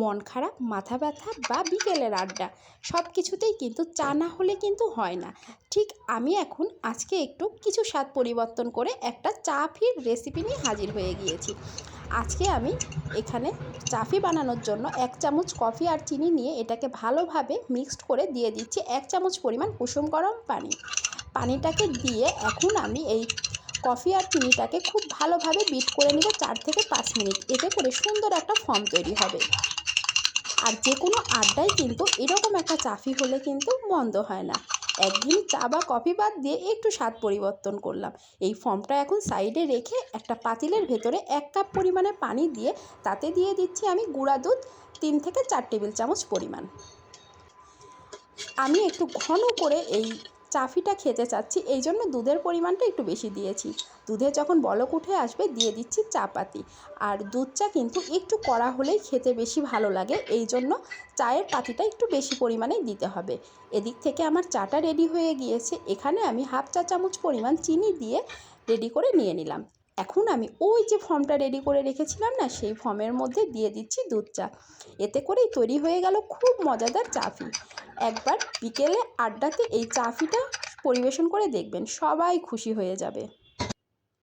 মন খারাপ, মাথা ব্যথা বা বিকেলের আড্ডা। সব কিছুতেই কিন্তু চা না হলে কিন্তু হয় না। ঠিক আমি এখন আজকে একটু কিছু স্বাদ পরিবর্তন করে একটা চা ফির রেসিপি নিয়ে হাজির হয়ে গিয়েছি। আজকে আমি এখানে চাফি বানানোর জন্য এক চামচ কফি আর চিনি নিয়ে এটাকে ভালোভাবে মিক্সড করে দিয়ে দিচ্ছি এক চামচ পরিমাণ কুসুম গরম পানি। পানিটাকে দিয়ে এখন আমি এই কফি আর চিনিটাকে খুব ভালোভাবে বিট করে নেব চার থেকে পাঁচ মিনিট। এতে করে সুন্দর একটা ফর্ম তৈরি হবে। আর যে কোনো আড্ডায় কিন্তু এরকম একটা চাফি হলে কিন্তু মন্দ হয় না। একদিন চা বা কফি বাদ দিয়ে একটু স্বাদ পরিবর্তন করলাম। এই ফর্মটা এখন সাইডে রেখে একটা পাতিলের ভেতরে এক কাপ পরিমাণে পানি দিয়ে তাতে দিয়ে দিচ্ছি আমি গুঁড়া দুধ, তিন থেকে চার টেবিল চামচ পরিমাণ। আমি একটু ঘন করে এই চাফিটা খেতে চাচ্ছি, এই জন্য দুধের পরিমাণটা একটু বেশি দিয়েছি। দুধে যখন বলক উঠে আসবে, দিয়ে দিচ্ছি চা পাতি আর দুধ চা কিন্তু একটু কড়া হলেই খেতে বেশি ভালো লাগে, এই জন্য চায়ের পাতিটা একটু বেশি পরিমাণে দিতে হবে। এদিক থেকে আমার চাটা রেডি হয়ে গিয়েছে, এখানে আমি হাফ চা চামচ পরিমাণ চিনি দিয়ে রেডি করে নিয়ে নিলাম। এখন আমি ওই যে ফর্মটা রেডি করে রেখেছিলাম না, সেই ফর্মের মধ্যে দিয়ে দিচ্ছি দুধ চা এতে করেই তৈরি হয়ে গেল খুব মজাদার চাফি। একবার বিকেলে আড্ডাতে এই চাফিটা পরিবেশন করে দেখবেন। সবাই খুশি হয়ে যাবে।